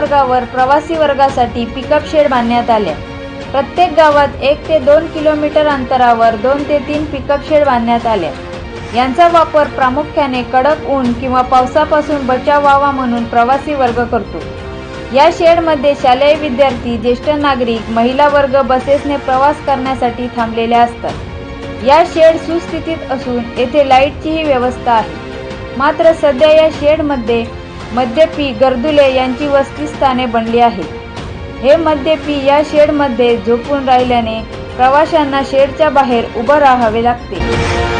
महामार्गावर प्रवासी वर्गासाठी पिकअप शेड बांधण्यात आल्या प्रत्येक गावात एक ते दोन किलोमीटर अंतरावर दोन ते तीन पिकअप शेड बांधण्यात आल्या यांचा वापर प्रामुख्याने कडक ऊन किंवा पावसापासून बचाव व्हावा म्हणून प्रवासी वर्ग करतो. या शेडमध्ये शालेय विद्यार्थी ज्येष्ठ नागरिक महिला वर्ग बसेसने प्रवास करण्यासाठी थांबलेले असतात. या शेड सुस्थितीत असून येथे लाईटचीही व्यवस्था आहे. मात्र सध्या या शेडमध्ये मद्यपी गर्दुले यांची वसतिस्थाने बनली आहेत हे मद्यपी या शेडमध्ये झोपून राहिल्याने प्रवाशांना शेडच्या बाहेर उभं राहावे लागते.